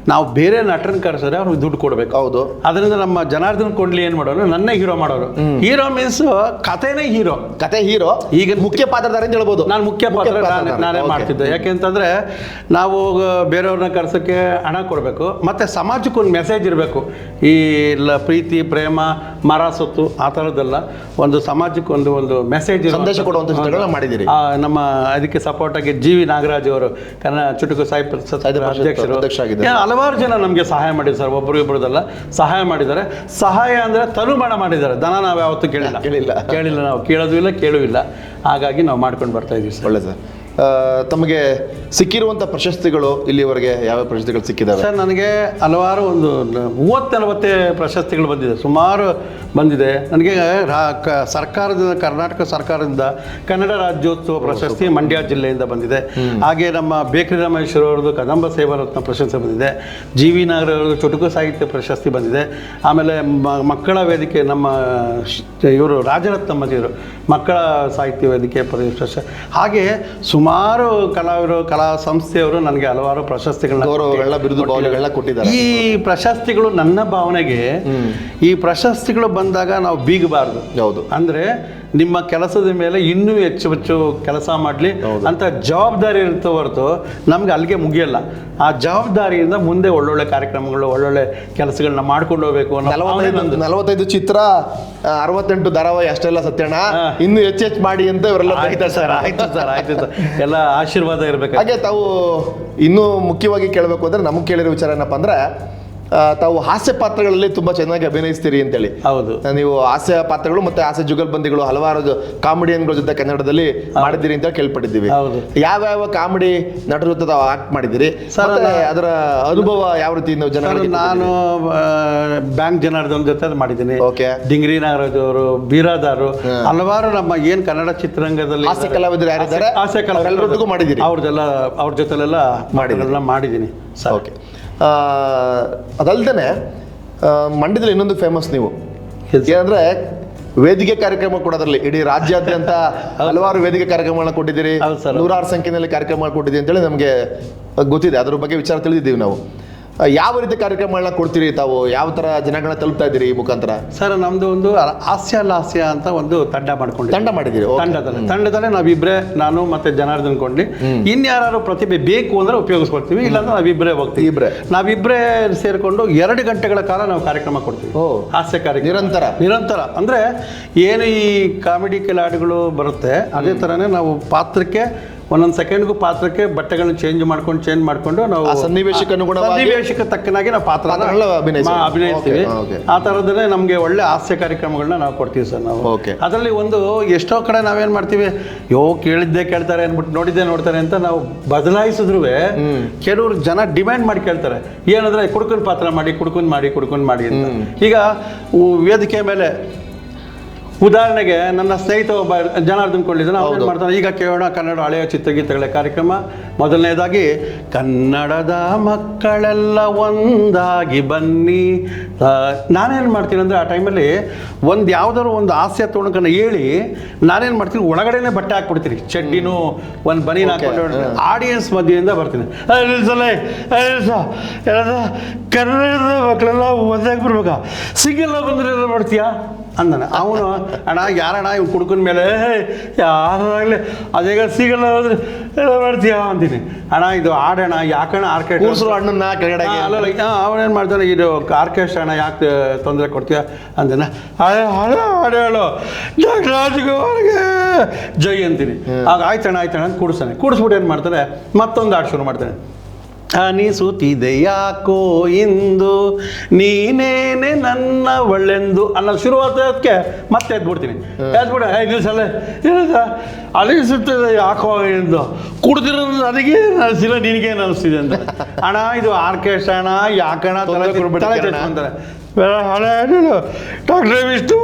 ನಾವು ಬೇರೆ ನಟನ ಕರೆಸಿದ್ರೆ ಅವ್ರಿಗೆ ದುಡ್ಡು ಕೊಡ್ಬೇಕು. ಹೌದು. ಅದರಿಂದ ನಮ್ಮ ಜನಾರ್ದನ್ ಕೊಂಡ್ಲಿ ಏನ್ ಮಾಡೋರು? ನನ್ನ ಹೀರೋ ಮಾಡೋರು. ಹೀರೋ ಮೀನ್ಸ್ ಕಥೆನೇ ಹೀರೋ. ಕತೆ ಹೀರೋ ಈಗ ಮುಖ್ಯ ಪಾತ್ರಧಾರ ಅಂತ ಹೇಳ್ಬೋದು. ನಾನು ಮುಖ್ಯ ಪಾತ್ರ ನಾನೇ-. ಮಾಡ್ತಿದ್ದೆ. ಯಾಕೆಂತಂದ್ರೆ ನಾವು ಬೇರೆಯವ್ರನ್ನ ಕರ್ಸೋಕ್ಕೆ ಹಣ ಕೊಡಬೇಕು ಮತ್ತೆ ಸಮಾಜಕ್ಕೊಂದು ಮೆಸೇಜ್ ಇರಬೇಕು. ಈ ಎಲ್ಲ ಪ್ರೀತಿ ಪ್ರೇಮ ಮರ ಸೊತ್ತು ಆ ಥರದ್ದೆಲ್ಲ ಒಂದು ಸಮಾಜಕ್ಕೆ ಒಂದು ಒಂದು ಮೆಸೇಜ್ ಸಂದೇಶ ಕೊಡುವಂಥ ಮಾಡಿದ್ದೀರಿ. ನಮ್ಮ ಅದಕ್ಕೆ ಸಪೋರ್ಟ್ ಆಗಿ ಜಿ ವಿ ನಾಗರಾಜ್ ಅವರು ಕನ್ನಡ ಚುಟುಕು ಸಾಹಿತ್ಯ ಅಧ್ಯಕ್ಷರು. ಹಲವಾರು ಜನ ನಮಗೆ ಸಹಾಯ ಮಾಡಿದ್ರು ಸರ್ ಒಬ್ಬರು ಇಬ್ಬರದೆಲ್ಲ ಸಹಾಯ ಮಾಡಿದ್ದಾರೆ. ಸಹಾಯ ಅಂದರೆ ತನುಮಾಣ ಮಾಡಿದ್ದಾರೆ. ದನ ನಾವು ಯಾವತ್ತೂ ಕೇಳಿಲ್ಲ. ಕೇಳಿಲ್ಲ. ಕೇಳಿಲ್ಲ ನಾವು. ಕೇಳೋದು ಇಲ್ಲ ಕೇಳೂ ಇಲ್ಲ. ಹಾಗಾಗಿ ನಾವು ಮಾಡ್ಕೊಂಡು ಬರ್ತಾ ಇದ್ದೀವಿ ಸರ್. ಒಳ್ಳೆ ಸರ್. ತಮಗೆ ಸಿಕ್ಕಿರುವಂಥ ಪ್ರಶಸ್ತಿಗಳು ಇಲ್ಲಿವರೆಗೆ ಯಾವ ಪ್ರಶಸ್ತಿಗಳು ಸಿಕ್ಕಿದಾವೆ? ಸರ್ ನನಗೆ ಹಲವಾರು ಒಂದು ಮೂವತ್ತು ನಲವತ್ತೇ ಪ್ರಶಸ್ತಿಗಳು ಬಂದಿದೆ. ಸುಮಾರು ಬಂದಿದೆ. ನನಗೆ ರಾ- ಕ- ಸರ್ಕಾರದಿಂದ ಕರ್ನಾಟಕ ಸರ್ಕಾರದಿಂದ ಕನ್ನಡ ರಾಜ್ಯೋತ್ಸವ ಪ್ರಶಸ್ತಿ ಮಂಡ್ಯ ಜಿಲ್ಲೆಯಿಂದ ಬಂದಿದೆ. ಹಾಗೆ ನಮ್ಮ ಬೇಕರಿ ರಾಮೇಶ್ವರ ಅವರದು ಕದಂಬ ಸೇವಾರತ್ನ ಪ್ರಶಸ್ತಿ ಬಂದಿದೆ. ಜಿ ವಿ ನಾಗರವ್ರದ್ದು ಚುಟುಕು ಸಾಹಿತ್ಯ ಪ್ರಶಸ್ತಿ ಬಂದಿದೆ. ಆಮೇಲೆ ಮ- ಮಕ್ಕಳ ವೇದಿಕೆ ನಮ್ಮ ಇವರು ರಾಜರತ್ನ ರಾಜರತ್ನಮ್ಮಜಿಯವರು ಮಕ್ಕಳ ಸಾಹಿತ್ಯ ವೇದಿಕೆ ಪ್ರಶಸ್ತಿ. ಹಾಗೆ ಸುಮಾರು ಸುಮಾರು ಕಲಾವಿದರು ಕಲಾ ಸಂಸ್ಥೆಯವರು ನನಗೆ ಹಲವಾರು ಪ್ರಶಸ್ತಿಗಳನ್ನ ಗೌರವಗಳನ್ನ ಬಿರುದು ಬಾವುಟಗಳನ್ನ ಕೊಟ್ಟಿದ್ದಾರೆ. ಈ ಪ್ರಶಸ್ತಿಗಳು ನನ್ನ ಭಾವನೆಗೆ ಈ ಪ್ರಶಸ್ತಿಗಳು ಬಂದಾಗ ನಾವು ಬೀಗಬಾರ್ದು. ಹೌದು. ಅಂದ್ರೆ ನಿಮ್ಮ ಕೆಲಸದ ಮೇಲೆ ಇನ್ನೂ ಹೆಚ್ಚು ಹೆಚ್ಚು ಕೆಲಸ ಮಾಡಲಿ. ಅಂತ ಜವಾಬ್ದಾರಿ ಇರುತ್ತೆ ಹೊರತು ನಮ್ಗೆ ಅಲ್ಲಿಗೆ ಮುಗಿಯಲ್ಲ. ಆ ಜವಾಬ್ದಾರಿಯಿಂದ ಮುಂದೆ ಒಳ್ಳೊಳ್ಳೆ ಕಾರ್ಯಕ್ರಮಗಳು ಒಳ್ಳೊಳ್ಳೆ ಕೆಲಸಗಳನ್ನ ಮಾಡ್ಕೊಂಡು ಹೋಗ್ಬೇಕು ನಲವತ್ತೈದು ಚಿತ್ರ ಅರವತ್ತೆಂಟು ಧಾರಾವಾಹಿ ಅಷ್ಟೆಲ್ಲ ಸತ್ಯಣ್ಣ. ಇನ್ನು ಹೆಚ್ಚು ಹೆಚ್ಚು ಮಾಡಿ ಅಂತ ಇವರೆಲ್ಲ ಆಯ್ತಾ ಸರ್ ಆಯ್ತು ಸರ್ ಆಯ್ತು ಸರ್. ಎಲ್ಲ ಆಶೀರ್ವಾದ ಇರಬೇಕು ಹಾಗೆ ತಾವು ಇನ್ನೂ ಮುಖ್ಯವಾಗಿ ಕೇಳಬೇಕು ಅಂದ್ರೆ ನಮಗೆ ಕೇಳಿರೋ ವಿಚಾರ ಏನಪ್ಪ ಅಂದ್ರೆ ತಾವು ಹಾಸ್ಯ ಪಾತ್ರಗಳಲ್ಲಿ ತುಂಬಾ ಚೆನ್ನಾಗಿ ಅಭಿನಯಿಸ್ತೀರಿ ಅಂತೇಳಿ. ಹೌದು. ನೀವು ಹಾಸ್ಯ ಪಾತ್ರಗಳು ಮತ್ತೆ ಹಾಸ್ಯ ಜುಗಲ್ಬಂದಿಗಳು ಹಲವಾರು ಕಾಮಿಡಿಯನ್ಗಳ ಜೊತೆ ಕನ್ನಡದಲ್ಲಿ ಮಾಡಿದ್ದೀರಿ ಅಂತ ಕೇಳ್ಪಟ್ಟಿದ್ದೀವಿ. ಹೌದು. ಯಾವ್ಯಾವ ಕಾಮಿಡಿ ನಟರ ಜೊತೆ ತಾವು ಆಕ್ಟ್ ಮಾಡಿದ್ದೀರಿ? ಅದರ ಅನುಭವ ಯಾವ ರೀತಿ ನಾವು ನಾನು ಬ್ಯಾಂಕ್ ಜನಾರ್ದನ್ ಜೊತೆ ಮಾಡಿದ್ದೀನಿ. ಓಕೆ. ಡಿಂಗ್ರಿ ನಾಗರಾಜ್ ಅವರು ಬೀರಾದಾರು. ಹಲವಾರು ನಮ್ಮ ಏನ್ ಕನ್ನಡ ಚಿತ್ರರಂಗದಲ್ಲಿ ಹಾಸ್ಯ ಕಲಾವಿದರು ಯಾರಿದ್ದಾರೆ? ಹಾಸ್ಯ ಕಲಾವಿದರು. ಅವರೆಲ್ಲರೊಟ್ಟಿಗೂ ಮಾಡಿದ್ದೀರಿ. ಅವ್ರದ್ದೆಲ್ಲ ಅವ್ರ ಜೊತೆಲೆಲ್ಲ ಮಾಡಿದ್ದೀನಿ ಸರ್. ಓಕೆ. ಅದಲ್ದೇನೆ ಆ, ಮಂಡ್ಯದಲ್ಲಿ ಇನ್ನೊಂದು ಫೇಮಸ್ ನೀವು. ಏನಂದ್ರೆ ವೇದಿಕೆ ಕಾರ್ಯಕ್ರಮ ಕೊಡೋದ್ರಲ್ಲಿ ಇಡೀ ರಾಜ್ಯಾದ್ಯಂತ ಹಲವಾರು ವೇದಿಕೆ ಕಾರ್ಯಕ್ರಮಗಳನ್ನ ಕೊಟ್ಟಿದ್ದೀರಿ. ನೂರಾರು ಸಂಖ್ಯೆಯಲ್ಲಿ ಕಾರ್ಯಕ್ರಮ ಕೊಟ್ಟಿದ್ದೀರಿ ಅಂತೇಳಿ ನಮಗೆ ಗೊತ್ತಿದೆ. ಅದ್ರ ಬಗ್ಗೆ ವಿಚಾರ ತಿಳಿದಿದ್ದೀವಿ ನಾವು. ಯಾವ ರೀತಿ ಕಾರ್ಯಕ್ರಮಗಳನ್ನ ಕೊಡ್ತೀರಿ ತಾವು? ಯಾವ ತರ ಜನಗಳನ್ನ ತಲುಪ್ತಾ ಇದ್ದೀರಿ ಈ ಮುಖಾಂತರ? ಸರ್ ನಮ್ದು ಒಂದು ಹಾಸ್ಯ ಲಾಸ್ಯ ಅಂತ ಒಂದು ತಂಡ ಮಾಡ್ಕೊಂಡು ತಂಡ ಮಾಡಿದ್ದೀರಿ ಓಕೆ. ತಂಡದಲ್ಲಿ. ತಂಡದಲ್ಲೇ ನಾವಿಬ್ರೇ ನಾನು ಮತ್ತೆ ಜನಾರ್ದನ್ ಕೊಂಡ್ಲಿ ಇನ್ಯಾರು ಪ್ರತಿಭೆ ಬೇಕು ಅಂದ್ರೆ ಉಪಯೋಗಿಸ್ಕೊಳ್ತೀವಿ ಇಲ್ಲಾಂದ್ರೆ ನಾವಿಬ್ರೇ ಹೋಗ್ತೀವಿ. ಇಬ್ರೆ ನಾವಿಬ್ರೇ ಸೇರಿಕೊಂಡು ಎರಡು ಗಂಟೆಗಳ ಕಾಲ ನಾವು ಕಾರ್ಯಕ್ರಮ ಕೊಡ್ತೀವಿ. ಹಾಸ್ಯ ಕಾರ್ಯಕ್ರಮ. ನಿರಂತರ. ನಿರಂತರ. ಅಂದ್ರೆ ಏನು ಈ ಕಾಮಿಡಿ ಕಿಲಾಡಿಗಳು ಬರುತ್ತೆ ಅದೇ ಥರನೇ ನಾವು ಪಾತ್ರಕ್ಕೆ ಒಂದೊಂದು ಸೆಕೆಂಡ್ಗೂ ಪಾತ್ರಕ್ಕೆ ಬಟ್ಟೆಗಳನ್ನ ಚೇಂಜ್ ಮಾಡ್ಕೊಂಡು ಚೇಂಜ್ ಮಾಡ್ಕೊಂಡು ನಾವು ಆ ಸನ್ನಿವೇಶಕ್ಕೆ ಸನ್ನಿವೇಶಕ್ಕೆ ತಕ್ಕನಾಗಿ ನಾವು ಪಾತ್ರ ಅಭಿನಯಿಸ್ತೀವಿ. ಆ ಥರದಲ್ಲೇ ನಮಗೆ ಒಳ್ಳೆ ಹಾಸ್ಯ ಕಾರ್ಯಕ್ರಮಗಳನ್ನ ನಾವು ಕೊಡ್ತೀವಿ ಸರ್ ನಾವು. ಓಕೆ. ಅದರಲ್ಲಿ ಒಂದು ಎಷ್ಟೋ ಕಡೆ ನಾವೇನು ಮಾಡ್ತೀವಿ ಯೋ ಕೇಳಿದ್ದೆ ಕೇಳ್ತಾರೆ ಅಂದ್ಬಿಟ್ಟು ನೋಡಿದ್ದೆ ನೋಡ್ತಾರೆ ಅಂತ ನಾವು ಬದಲಾಯಿಸಿದ್ರು ಕೆಲವರು ಜನ ಡಿಮ್ಯಾಂಡ್ ಮಾಡಿ ಕೇಳ್ತಾರೆ. ಏನಂದ್ರೆ ಕುಡ್ಕೊಂಡು ಪಾತ್ರ ಮಾಡಿ ಕುಡ್ಕೊಂಡು ಮಾಡಿ ಕುಡ್ಕೊಂಡು ಮಾಡಿ ಅಂತ. ಈಗ ವೇದಿಕೆ ಮೇಲೆ ಉದಾಹರಣೆಗೆ ನನ್ನ ಸ್ನೇಹಿತ ಒಬ್ಬ ಜನಾರ್ದನ್ ಕೊಂಡಿದ್ದಾನೆ ಅವ್ರು ಮಾಡ್ತಾನೆ ಈಗ ಕೇಳೋಣ ಕನ್ನಡ ಹಳೆಯ ಚಿತ್ರಗೀತೆಗಳ ಕಾರ್ಯಕ್ರಮ. ಮೊದಲನೇದಾಗಿ ಕನ್ನಡದ ಮಕ್ಕಳೆಲ್ಲ ಒಂದಾಗಿ ಬನ್ನಿ. ನಾನೇನು ಮಾಡ್ತೀನಿ ಅಂದರೆ ಆ ಟೈಮಲ್ಲಿ ಒಂದು ಯಾವ್ದಾದ್ರು ಒಂದು ಹಾಸ್ಯ ತುಣುಕನ್ನು ಹೇಳಿ ನಾನೇನು ಮಾಡ್ತೀನಿ ಒಳಗಡೆನೆ ಬಟ್ಟೆ ಹಾಕ್ಬಿಡ್ತೀನಿ. ಚಡ್ಡಿನೂ ಒಂದು ಬನಿ ಹಾಕೊಂಡು ಆಡಿಯನ್ಸ್ ಮಧ್ಯದಿಂದ ಬರ್ತೀನಿ. "ಏ, ನಿಲ್ಸಲೇ, ಏ, ನಿಲ್ಸ. ಏನದು? ಕನ್ನಡದ ಮಕ್ಕಳೆಲ್ಲ ಒಂದಾಗಿ ಬರ್ಬೇಕಾ ಸಿಂಗಲ್ ಬಂದ್ರೆ ಮಾಡ್ತೀಯಾ? ಅಂದನ. ಅವನು ಅಣ್ಣ ಯಾರಣ್ಣ ಇವ್ ಕುಡ್ಕೊಂಡ ಮೇಲೆ ಯಾರಾಗಲಿ ಅದೇಗ ಸಿಗಲ್ಲ ಹೋದ್ರೆ ಮಾಡ್ತೀಯಾ? ಅಂತೀನಿ. ಅಣ್ಣ ಇದು ಆಡೋಣ ಯಾಕಣ್ಣ ಆರ್ಕೆಸ್ಟ್ರ? ಅಣ್ಣನ ಕೆಳಗಡೆ ಅವನೇನು ಮಾಡ್ತಾನೆ ಇದು ಆರ್ಕೆಸ್ಟ್ರಾ ಅಣ್ಣ ಯಾಕೆ ತೊಂದರೆ ಕೊಡ್ತೀಯ? ಅಂದನ. ಹಳೆ ಹಳೆ ಹಾಡು ಹೇಳು ರಾಜಕುಮಾರ್ಗೆ ಜೈ ಅಂತೀನಿ. ಆಗ ಆಯ್ತಣ್ಣ ಆಯ್ತಣ್ಣ ಅಂತ ಕೂಡಿಸ್ತಾನೆ. ಕೂಡಿಸ್ಬಿಟ್ಟು ಏನು ಮಾಡ್ತಾರೆ ಮತ್ತೊಂದು ಹಾಡು ಶುರು ಮಾಡ್ತಾನೆ. ಅನಿಸುತ್ತಿದೆ ಯಾಕೋ ಇಂದು? ನೀನೇನೆ ನನ್ನ ಒಳ್ಳೆಂದು? ಅನ್ನೋದು ಶುರುವಾದಕ್ಕೆ ಮತ್ತೆ ಎದ್ಬಿಡ್ತೀನಿ. ಎದ್ಬಿಡ ಐದು ದಿವಸ ಅಲ್ಲೇ ಏನದ ಅನಿಸುತ್ತಿದೆ ಯಾಕೋ ಎಂದು ಕುಡ್ದಿರೋದು ನನಗೆ ಅನಿಸಿಲ್ಲ ನಿನಗೇನು ಅನಿಸ್ತಿದೆ ಅಂತ. ಅಣ್ಣ ಇದು ಆರ್ಕೆಸ್ಟ್ರಾ ಅಣ್ಣ ಯಾಕಣ್ಣ? ತಲೆ ಡಾಕ್ಟ್ರ್ ವಿಷ್ಣು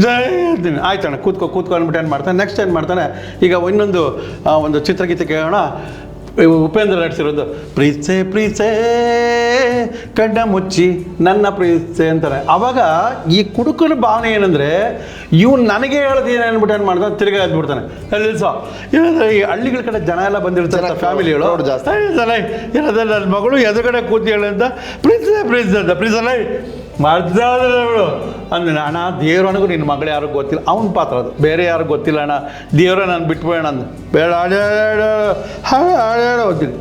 ಜೈ ಅಂತೀನಿ ಆಯ್ತಣ್ಣ ಕೂತ್ಕೊ ಕೂತ್ಕೊ ಅಂದ್ಬಿಟ್ಟು ಏನು ಮಾಡ್ತಾನೆ? ನೆಕ್ಸ್ಟ್ ಏನು ಮಾಡ್ತಾನೆ? ಈಗ ಇನ್ನೊಂದು ಒಂದು ಚಿತ್ರಗೀತೆ ಕೇಳೋಣ. ಉಪೇಂದ್ರ ನಡೆಸಿರೋದು ಪ್ರೀತ್ಸೆ ಪ್ರೀತ್ಸೆ ಕಣ್ಣ ಮುಚ್ಚಿ ನನ್ನ ಪ್ರೀತ್ಸೆ ಅಂತಾರೆ. ಅವಾಗ ಈ ಕುಡುಕನ ಭಾವನೆ ಏನಂದ್ರೆ ಇವ್ನು ನನಗೆ ಹೇಳೋದೇನು ಅಂದ್ಬಿಟ್ಟು ಏನು ಮಾಡ್ತಾನೆ ತಿರ್ಗಾ ಅಲ್ಲಿ ಸಹ ಏನಂದ್ರೆ ಈ ಹಳ್ಳಿಗಳ ಕಡೆ ಜನ ಎಲ್ಲ ಬಂದಿರ್ತಾರೆ ಜನ ಫ್ಯಾಮಿಲಿಗಳು ಅವ್ರು ಜಾಸ್ತಿ. ಏನಂತಾನೆ ಏನಂದ್ರೆ ನನ್ನ ಮಗಳು ಎದುರುಗಡೆ ಕೂತಿ ಹೇಳಂತ ಪ್ರೀತ್ಸೆ ಪ್ರೀತ್ಸೆ ಪ್ರೀತಿ ಅಂತ ಪ್ರೀಸಲ್ಲ ಮರ್ದಾದ್ರು ಅಂದ್ರೆ ಅಣ್ಣ ದೇವ್ರನಿಗೂ ನಿನ್ನ ಮಗಳು ಯಾರು ಗೊತ್ತಿಲ್ಲ. ಅವನ ಪಾತ್ರ ಅದು. ಬೇರೆ ಯಾರು ಗೊತ್ತಿಲ್ಲ, ಅಣ್ಣ. ದೇವ್ರ ನಾನು ಬಿಟ್ಬೇಡ ಅಂದ. ಬೇಡ ಹಾಡೇಳು ಹಾಡೇಳು ಹೋಗ್ತೀನಿ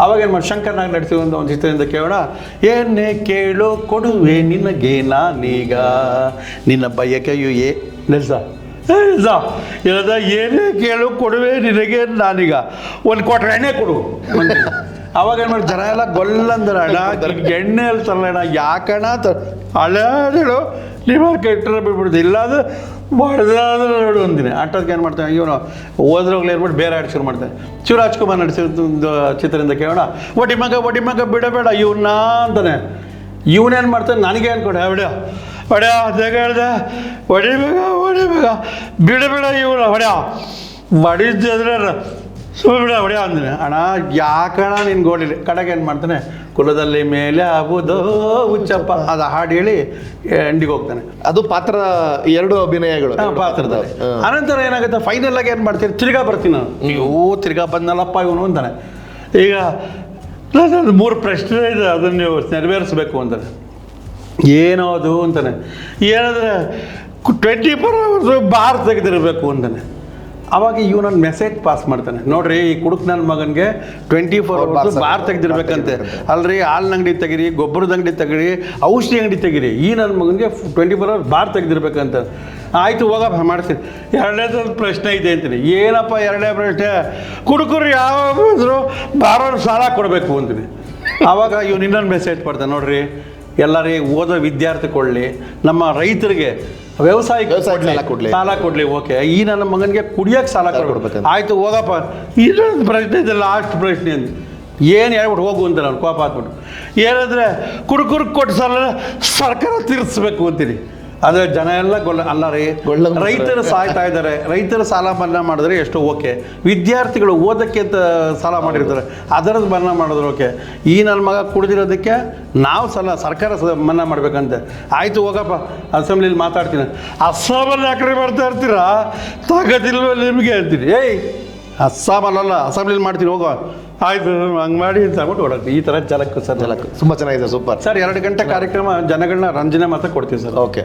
ಅವಾಗ ಮಾಡಿ ಶಂಕರ್ನಾಗ ನಡೆಸಿದ ಒಂದು ಚಿತ್ರದಿಂದ ಕೇಳೋಣ. ಏನೇ ಕೇಳು, ಕೊಡುವೆ ನಿನಗೆ ನಾನೀಗ. ನಿನ್ನ ಬಯಕೆಯು ಏ, ನಿಲ್ಸ. ನಿಲ್ಸ. ಇಲ್ಲದ ಏನೇ ಕೇಳು, ಕೊಡುವೆ ನಿನಗೆ ನಾನೀಗ. ಒಂದು ಕೊಟ್ರೆ ಎಣ್ಣೆ ಕೊಡು. ಅವಾಗ ಏನು ಮಾಡಿ ಜನ ಎಲ್ಲ ಗೊಲ್ಲಂದ್ರ ಎಣ್ಣೆ ಅಲ್ಲಿ ಅಣ್ಣ ಯಾಕಣ ಹಳೇಳು ನೀವು ಕೆಟ್ಟರೆ ಬಿಟ್ಬಿಡ್ತು. ಇಲ್ಲಾಂದ್ರೆ ಬಡ್ದಾದ್ರೆ ನೋಡು ಅಂದಿನಿ. ಆಟೋದಕ್ಕೆ ಏನು ಮಾಡ್ತಾನೆ ಇವನು ಓದ್ರೋಗ್ಲಿ ಏನ್ಬಿಟ್ಟು ಬೇರೆ ಆಡ್ ಶುರು ಮಾಡ್ತಾನೆ ಶಿವರಾಜ್ ಕುಮಾರ್ ನಡೆಸಿದ ಚಿತ್ರದಿಂದ ಕೇಳೋಣ. ಒಡಿ ಮಗ ಒಡಿ ಮಗ ಬಿಡಬೇಡ ಇವನ್ನ ಅಂತಾನೆ. ಇವನೇನು ಮಾಡ್ತಾನೆ ನನಗೆ ಕೊಡ ಹೊಡ್ಯ. ಹೊಡ್ಯ ಅದಾಗ ಹೇಳ್ದೆ ಹೊಡಿಬೇಕ ಹೊಡಿಬೇಕ ಬಿಡಬೇಡ ಇವನ ಹೊಡ್ಯ. ಹೊಡಿದ್ರೆ ಸುಮ್ಮನೆ ಹೊಡೆಯ ಅಂದ್ರೆ ಅಣ್ಣ ಯಾಕಣ ನಿನ್ ಗೋಳಿಲಿ ಕಡೆಗೆ ಏನು ಮಾಡ್ತಾನೆ? ಕುಲದಲ್ಲಿ ಮೇಲೆ ಆಗುವುದೋ ಹುಚ್ಚಪ್ಪ. ಅದು ಹಾಡು ಹೇಳಿ ಎಂಡಿಗೆ ಹೋಗ್ತಾನೆ. ಅದು ಪಾತ್ರ ಎರಡು ಅಭಿನಯಗಳು. ಪಾತ್ರದ ಅನಂತರ ಏನಾಗುತ್ತೆ? ಫೈನಲ್ ಆಗಿ ಏನು ಮಾಡ್ತೀನಿ ತಿರ್ಗಾ ಬರ್ತೀನಿ ನಾನು. ಅಯ್ಯೋ ತಿರ್ಗಾ ಬಂದಲ್ಲಪ್ಪ ಇವನು ಅಂತಾನೆ. ಈಗ ಮೂರು ಪ್ರಶ್ನೆ ಇದೆ ಅದನ್ನು ನೀವು ನೆರವೇರಿಸ್ಬೇಕು ಅಂತಾನೆ. ಏನೋ ಅದು ಅಂತಾನೆ. ಏನಂದ್ರೆ ಟ್ವೆಂಟಿ ಫೋರ್ ಅವರ್ಸ್ ಬಾರ್ ತೆಗೆದಿರಬೇಕು ಅಂತಾನೆ. ಅವಾಗ ಇವನೊಂದು ಮೆಸೇಜ್ ಪಾಸ್ ಮಾಡ್ತಾನೆ. ನೋಡ್ರಿ ಈ ಕುಡುಕ್ ನನ್ನ ಮಗನಿಗೆ ಟ್ವೆಂಟಿ ಫೋರ್ ಅವ್ರು ಅವರ್ಸ್ ಬಾರ್ ತೆಗೆದಿರ್ಬೇಕಂತೆ. ಅಲ್ರಿ ಹಾಲಿನ ಅಂಗಡಿ ತೆಗಿರಿ ಗೊಬ್ಬರದ ಅಂಗಡಿ ತೆಗಿರಿ ಔಷಧಿ ಅಂಗಡಿ ತೆಗಿರಿ ಈ ನನ್ನ ಮಗನಿಗೆ ಟ್ವೆಂಟಿ ಫೋರ್ ಅವರ್ಸ್ ಬಾರ್ ತೆಗೆದಿರ್ಬೇಕಂತ. ಆಯಿತು ಹೋಗಪ್ಪ ಮಾಡ್ತೀನಿ. ಎರಡನೇದೊಂದು ಪ್ರಶ್ನೆ ಇದೆ ಅಂತೀನಿ. ಏನಪ್ಪ ಎರಡನೇ ಪ್ರಶ್ನೆ? ಕುಡುಕರು ಯಾವ ಬಾರೋರು ಸಾಲ ಕೊಡಬೇಕು ಅಂತೀನಿ. ಆವಾಗ ಇವನು ಇನ್ನೊಂದು ಮೆಸೇಜ್ ಕೊಡ್ತಾನೆ ನೋಡ್ರಿ. ಎಲ್ಲರಿಗೆ ಓದೋ ವಿದ್ಯಾರ್ಥಿ ಕೊಡಲಿ ನಮ್ಮ ರೈತರಿಗೆ ವ್ಯವಸಾಯಕ್ಕೆ ವ್ಯವಸಾಯಕ್ಕೆ ಸಾಲ ಕೊಡ್ಲಿ. ಸಾಲ ಕೊಡ್ಲಿ ಓಕೆ. ಈ ನನ್ನ ಮಗನಿಗೆ ಕುಡಿಯಕ್ಕೆ ಸಾಲ ಕೊಡ್ಬೇಕು. ಕೊಡ್ಬೇಕಂತ. ಆಯ್ತು ಹೋಗಪ್ಪ. ಇದೊಂದು ಪ್ರಶ್ನೆ ಇದೆ ಲಾಸ್ಟ್ ಪ್ರಶ್ನೆ ಅಂತ. ಏನು ಹೇಳ್ಬಿಟ್ಟು ಹೋಗು ಅಂತ ನಾನು ಕೋಪ ಹಾಕ್ಬಿಟ್ಟು. ಏನಂದ್ರೆ ಕುರುಕುರು ಕೊಟ್ಟು ಸಾಲ ಸರ್ಕಾರ ತೀರಿಸ್ಬೇಕು ಅಂತೀನಿ. ಅದೇ ಜನ ಎಲ್ಲ ಗೊಲ್ಲ ಅಲ್ಲ ರೀ ರೈತರು ಸಾಯ್ತಾ ಇದ್ದಾರೆ. ರೈತರು ಸಾಲ ಮನ್ನಾ ಮಾಡಿದ್ರೆ ಎಷ್ಟು ಓಕೆ. ವಿದ್ಯಾರ್ಥಿಗಳು ಓದಕ್ಕೆ ಅಂತ ಸಾಲ ಮಾಡಿರ್ತಾರೆ. ಅದರದ್ದು ಮನ್ನಾ ಮಾಡಿದ್ರೆ ಓಕೆ. ಈ ನನ್ನ ಮಗ ಕುಡಿದಿರೋದಕ್ಕೆ ನಾವು ಸಲ ಸರ್ಕಾರ ಸ- ಮನ್ನಾ ಮಾಡ್ಬೇಕಂತೆ. ಆಯಿತು ಹೋಗಪ್ಪ. ಅಸೆಂಬ್ಲಿಲಿ ಮಾತಾಡ್ತೀನಿ. ಅಸ್ಸಾಮಲ್ಲಿ ಯಾಕ್ರೆ ಮಾಡ್ತಾ ಇರ್ತೀರಾ? ತಾಕತ್ತಿಲ್ವ ನಿಮಗೆ ಅಂತೀನಿ. ಏಯ್ ಅಸ್ಸಾಮಲ್ಲ ಅಸೆಂಬ್ಲಿಲಿ ಮಾಡ್ತೀನಿ ಹೋಗೋ. ಆಯ್ತು ಹಂಗೆ ಮಾಡಿ ಅಂತ ಅಂದ್ಬಿಟ್ಟು ಹೊಡೋದು ಈ ಥರ ಜಲಕ್ಕೆ ಸರ್ ಜಲಕ್ ತುಂಬಾ ಚೆನ್ನಾಗಿದೆ ಸೂಪರ್ ಸರ್ ಎರಡು ಗಂಟೆ ಕಾರ್ಯಕ್ರಮ ಜನಗಳನ್ನ ರಂಜನೆ ಮಾತ್ರ ಕೊಡ್ತೀವಿ ಸರ್. ಓಕೆ.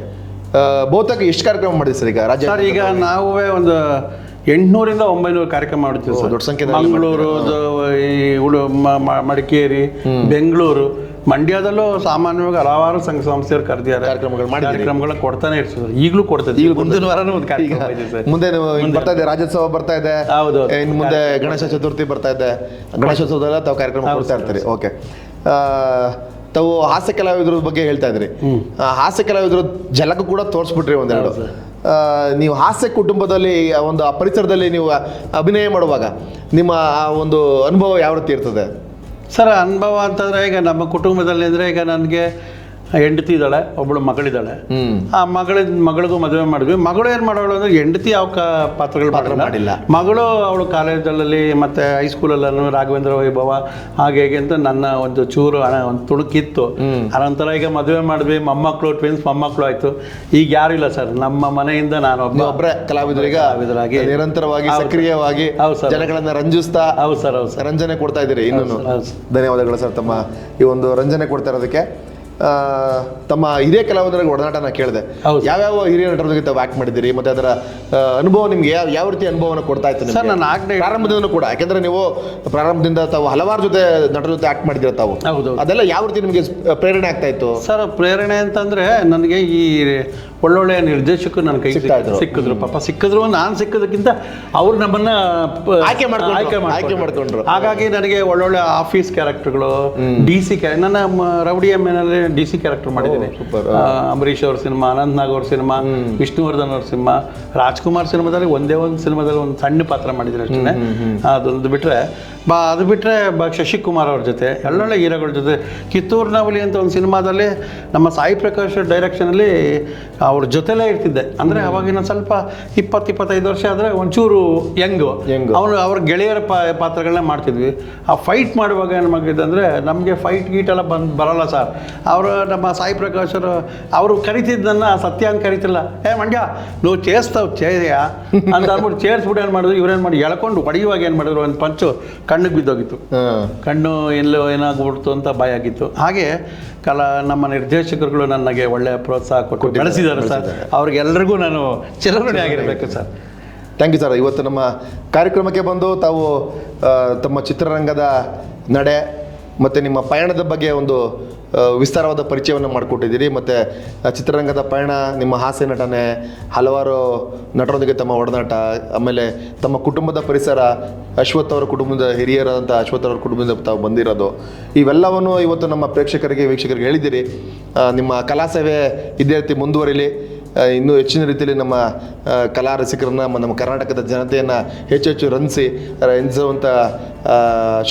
ಬಹುತೇಕ ಎಷ್ಟು ಕಾರ್ಯಕ್ರಮ ಮಾಡಿದೆ ಸರ್ ಈಗ ರಾಜ್ಯ ಸರ್ ಈಗ ನಾವೇ ಒಂದು ಎಂಟುನೂರಿಂದ ಒಂಬೈನೂರು ಕಾರ್ಯಕ್ರಮ ಮಾಡ್ತೀವಿ ಸರ್. ದೊಡ್ಡ ಸಂಖ್ಯೆ ಮಂಗಳೂರು ಈ ಉಳು ಮಡಿಕೇರಿ ಬೆಂಗಳೂರು ಮಂಡ್ಯದಲ್ಲೂ ಸಾಮಾನ್ಯವಾಗಿ ಹಲವಾರು ಸಂಘ ಸಂಸ್ಥೆಯವರು ಕರೆದಿದ್ದಾರೆ. ಕಾರ್ಯಕ್ರಮಗಳು ಮಾಡಿ ಕಾರ್ಯಕ್ರಮಗಳು ಕೊಡ್ತಾನೆ ಇರ್ತೀವಿ ಸರ್ ಈಗಲೂ ಕೊಡ್ತದೆ. ಈಗ ಮುಂದಿನ ವಾರನೂ ಒಂದು ಕಾರ್ಯಕ್ರಮ ಇದೆ ಸರ್. ಮುಂದೆ ಬರ್ತಾ ಇದೆ ರಾಜ್ಯೋತ್ಸವ ಬರ್ತಾ ಇದೆ. ಹೌದು. ಇನ್ನು ಮುಂದೆ ಗಣೇಶ ಚತುರ್ಥಿ ಬರ್ತಾ ಇದೆ. ಗಣೇಶೋತ್ಸವದಲ್ಲ ತಾವು ಕಾರ್ಯಕ್ರಮ ಕೊಡ್ತಾ ಇರ್ತೀರಿ. ಓಕೆ. ತಾವು ಹಾಸ್ಯ ಕಲಾವಿದ್ರ ಬಗ್ಗೆ ಹೇಳ್ತಾ ಇದ್ರಿ. ಹಾಸ್ಯ ಕಲಾವಿದ್ರ ಜಲಕ್ಕೂ ಕೂಡ ತೋರಿಸ್ಬಿಟ್ರಿ ಒಂದೆರಡು. ನೀವು ಹಾಸ್ಯ ಕುಟುಂಬದಲ್ಲಿ ಒಂದು ಆ ಪರಿಸರದಲ್ಲಿ ನೀವು ಅಭಿನಯ ಮಾಡುವಾಗ ನಿಮ್ಮ ಆ ಒಂದು ಅನುಭವ ಯಾವ ರೀತಿ ಇರ್ತದೆ? ಸರ್ ಅನುಭವ ಅಂತಂದರೆ ಈಗ ನಮ್ಮ ಕುಟುಂಬದಲ್ಲಿ ಅಂದರೆ ಈಗ ನನಗೆ ಹೆಂಡತಿ ಇದ್ದಾಳೆ ಒಬ್ಬಳು ಮಗಳಿದ್ದಾಳೆ. ಆ ಮಗಳ ಮಗಳಿಗೂ ಮದುವೆ ಮಾಡಿದ್ವಿ. ಮಗಳು ಏನು ಮಾಡೋಳು ಅಂದ್ರೆ ಹೆಂಡತಿ ಯಾವ ಕ ಪಾತ್ರಗಳು ಪಾತ್ರ ಮಾಡಿಲ್ಲ. ಮಗಳು ಅವಳು ಕಾಲೇಜಲ್ಲಿ ಮತ್ತು ಹೈಸ್ಕೂಲಲ್ಲೂ ರಾಘವೇಂದ್ರ ವೈಭವ ಹಾಗೆ ಹೇಗೆ ಅಂತ ನನ್ನ ಒಂದು ಚೂರು ಹಣ ಒಂದು ತುಣುಕಿತ್ತು. ಅನಂತರ ಈಗ ಮದುವೆ ಮಾಡಿದ್ವಿ. ಮೊಮ್ಮಕ್ಕಳು ಟ್ವಿನ್ಸ್ ಮೊಮ್ಮಕ್ಕಳು ಆಯ್ತು. ಈಗ ಯಾರು ಇಲ್ಲ ಸರ್. ನಮ್ಮ ಮನೆಯಿಂದ ನಾನು ಒಬ್ಬ ಒಬ್ಬರೇ ಕಲಾವಿದರಿಗೆ ಕಲಾವಿದರಾಗಿ. ನಿರಂತರವಾಗಿ. ಸಕ್ರಿಯವಾಗಿ ಹೌದು ಸರ್. ಜನಗಳನ್ನ ರಂಜಿಸ್ತಾ ಹೌದು ಸರ್ ಹೌದು ಸರ್. ರಂಜನೆ ಕೊಡ್ತಾ ಇದ್ದೀರಿ ಇನ್ನೂ. ಧನ್ಯವಾದಗಳು ಸರ್ ತಮ್ಮ ಈ ಒಂದು ರಂಜನೆ ಕೊಡ್ತಾ ಇರೋದಕ್ಕೆ. ತಮ್ಮ ಹಿರಿಯ ಕಲಾವಿದರಿಗೆ ಒಡನಾಟನ ಕೇಳಿದೆ. ಯಾವ್ಯಾವ ಹಿರಿಯ ನಟರ ಜೊತೆ ತಾವು ಆಕ್ಟ್ ಮಾಡಿದ್ದೀರಿ ಮತ್ತೆ ಅದರ ಅನುಭವ ನಿಮ್ಗೆ ಯಾವ ಯಾವ ರೀತಿ ಅನುಭವನ ಕೊಡ್ತಾ ಇತ್ತು? ಸರ್, ನಾನು ಆಗ್ನೇ- ಪ್ರಾರಂಭದಿಂದ ಕೂಡ ಯಾಕಂದ್ರೆ ನೀವು ಪ್ರಾರಂಭದಿಂದ ತಾವು ಹಲವಾರು ಜೊತೆ ನಟರ ಜೊತೆ ಆಕ್ಟ್ ಮಾಡಿದ್ದೀರ ತಾವು ಹೌದು. ಅದೆಲ್ಲ ಯಾವ ರೀತಿ ನಿಮಗೆ ಪ್ರೇರಣೆ ಆಗ್ತಾ ಇತ್ತು ಸರ್ ಪ್ರೇರಣೆ ಅಂತಂದ್ರೆ ನನಗೆ ಈ ಒಳ್ಳೊಳ್ಳೆ ನಿರ್ದೇಶಕರು ನನ್ನ ಕೈ ಸಿಕ್ಕಿದ್ರು. ಪಾಪ ಸಿಕ್ಕಿದ್ರು ನಾನು ಸಿಕ್ಕದಕ್ಕಿಂತ ಅವ್ರು ನಮ್ಮನ್ನ ಆಯ್ಕೆ ಮಾಡ್ಕೊಂಡ್ರು. ಆಯ್ಕೆ ಆಯ್ಕೆ ಮಾಡ್ಕೊಂಡ್ರು. ಹಾಗಾಗಿ ನನಗೆ ಒಳ್ಳೊಳ್ಳೆ ಆಫೀಸ್ ಕ್ಯಾರೆಕ್ಟರ್ಗಳು ಡಿ ಸಿ ನನ್ನ ರೌಡಿ ಎಮ್ಮೆನಲ್ಲಿ ಡಿ ಸಿ ಕ್ಯಾರೆಕ್ಟರ್ ಮಾಡಿದ್ದೀನಿ. ಅಂಬರೀಷ್ ಅವ್ರ ಸಿನಿಮಾ ಅನಂತ್ ನಾಗ್ ಅವ್ರ ಸಿನಿಮಾ ವಿಷ್ಣುವರ್ಧನ್ ಅವ್ರ ಸಿನಿಮಾ ರಾಜ್ಕುಮಾರ್ ಸಿನಿಮಾದಲ್ಲಿ ಒಂದೇ ಒಂದು ಸಿನಿಮಾದಲ್ಲಿ ಒಂದು ಸಣ್ಣ ಪಾತ್ರ ಮಾಡಿದ್ದೀನಿ ಅಷ್ಟೇ. ಅದೊಂದು ಬಿಟ್ರೆ ಬಾ ಅದು ಬಿಟ್ರೆ ಬ ಶಶಿಕುಮಾರ್ ಅವ್ರ ಜೊತೆ ಒಳ್ಳೊಳ್ಳೆ ಹೀರೋಗಳ ಜೊತೆ. ಕಿತ್ತೂರು ನವಲಿ ಅಂತ ಒಂದು ಸಿನಿಮಾದಲ್ಲಿ ನಮ್ಮ ಸಾಯಿ ಪ್ರಕಾಶ್ ಡೈರೆಕ್ಷನಲ್ಲಿ ಅವ್ರ ಜೊತೆಲೇ ಇರ್ತಿದ್ದೆ. ಅಂದರೆ ಅವಾಗಿನ ಸ್ವಲ್ಪ ಇಪ್ಪತ್ತು ಇಪ್ಪತ್ತೈದು ವರ್ಷ ಆದರೆ ಒಂಚೂರು ಯಂಗು. ಯಂಗ್. ಅವನು ಅವ್ರ ಗೆಳೆಯರ ಪಾತ್ರಗಳನ್ನ ಮಾಡ್ತಿದ್ವಿ. ಆ ಫೈಟ್ ಮಾಡುವಾಗ ಏನು ಮಾಡಿದ್ದು ಅಂದರೆ ನಮಗೆ ಫೈಟ್ ಗೀಟ್ ಎಲ್ಲ ಬಂದು ಬರೋಲ್ಲ ಸರ್ ಅವರು ನಮ್ಮ ಸಾಯಿ ಪ್ರಕಾಶರು ಅವರು ಕರಿತಿದ್ದನ್ನ ಸತ್ಯ ಅಂತ ಕರಿತಿಲ್ಲ. ಏ ಮಂಡ್ಯ ನೀವು ಚೇಸ್ತಾವ್ ಚೇಯ ಅಂತ ಅಂದ್ಬಿಟ್ಟು ಚೇರ್ಸ್ಬಿಟ್ಟು ಏನು ಮಾಡಿದ್ರು ಇವ್ರೇನು ಮಾಡಿ ಎಳ್ಕೊಂಡು ಹೊಡೆಯುವಾಗ ಏನು ಮಾಡಿದ್ರು ಒಂದು ಪಂಚು ಕಣ್ಣಿಗೆ ಬಿದ್ದೋಗಿತ್ತು. ಕಣ್ಣು ಎಲ್ಲೋ ಏನಾಗ್ಬಿಡ್ತು ಅಂತ ಭಯ ಆಗಿತ್ತು. ಹಾಗೆ ಕಲಾ ನಮ್ಮ ನಿರ್ದೇಶಕರುಗಳು ನನಗೆ ಒಳ್ಳೆಯ ಪ್ರೋತ್ಸಾಹ ಕೊಟ್ಟು ಬೆಳೆಸಿದ್ದಾರೆ ಸರ್. ಅವ್ರಿಗೆಲ್ಲರಿಗೂ ನಾನು ಚಿರಋಣಿ ಆಗಿರಬೇಕು ಸರ್. Thank you sir. ಇವತ್ತು ನಮ್ಮ ಕಾರ್ಯಕ್ರಮಕ್ಕೆ ಬಂದು ತಾವು ತಮ್ಮ ಚಿತ್ರರಂಗದ ನಡೆ ಮತ್ತು ನಿಮ್ಮ ಪಯಣದ ಬಗ್ಗೆ ಒಂದು ವಿಸ್ತಾರವಾದ ಪರಿಚಯವನ್ನು ಮಾಡಿಕೊಟ್ಟಿದ್ದೀರಿ. ಮತ್ತು ಚಿತ್ರರಂಗದ ಪಯಣ, ನಿಮ್ಮ ಹಾಸ್ಯ ನಟನೆ, ಹಲವಾರು ನಟರೊಂದಿಗೆ ತಮ್ಮ ಒಡನಾಟ, ಆಮೇಲೆ ತಮ್ಮ ಕುಟುಂಬದ ಪರಿಸರ, ಅಶ್ವಥ್ ಅವರ ಕುಟುಂಬದ ಹಿರಿಯರಾದಂಥ ಅಶ್ವಥ್ ಅವರ ಕುಟುಂಬದಿಂದ ತಾವು ಬಂದಿರೋದು. ಇವೆಲ್ಲವನ್ನು ಇವತ್ತು ನಮ್ಮ ಪ್ರೇಕ್ಷಕರಿಗೆ, ವೀಕ್ಷಕರಿಗೆ ಹೇಳಿದ್ದೀರಿ. ನಿಮ್ಮ ಕಲಾ ಸೇವೆ ಇದೇ ರೀತಿ ಮುಂದುವರಿಲಿ. ಇನ್ನೂ ಹೆಚ್ಚಿನ ರೀತಿಯಲ್ಲಿ ನಮ್ಮ ಕಲಾ ರಸಿಕರನ್ನು ನಮ್ಮ ಕರ್ನಾಟಕದ ಜನತೆಯನ್ನು ಹೆಚ್ಚು ಹೆಚ್ಚು ರಂಜಿಸಿ ರಂಜಿಸುವಂಥ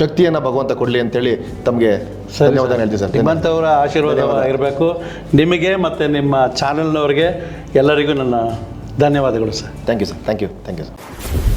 ಶಕ್ತಿಯನ್ನು ಭಗವಂತ ಕೊಡಲಿ ಅಂತೇಳಿ ತಮಗೆ ಧನ್ಯವಾದ ಹೇಳ್ತೀವಿ ಸರ್. ನಿಮ್ಮಂಥವರ ಆಶೀರ್ವಾದ ಇರಬೇಕು ನಿಮಗೆ ಮತ್ತು ನಿಮ್ಮ ಚಾನೆಲ್ನವ್ರಿಗೆ ಎಲ್ಲರಿಗೂ ನನ್ನ ಧನ್ಯವಾದಗಳು sir. Thank you sir thank you thank you sir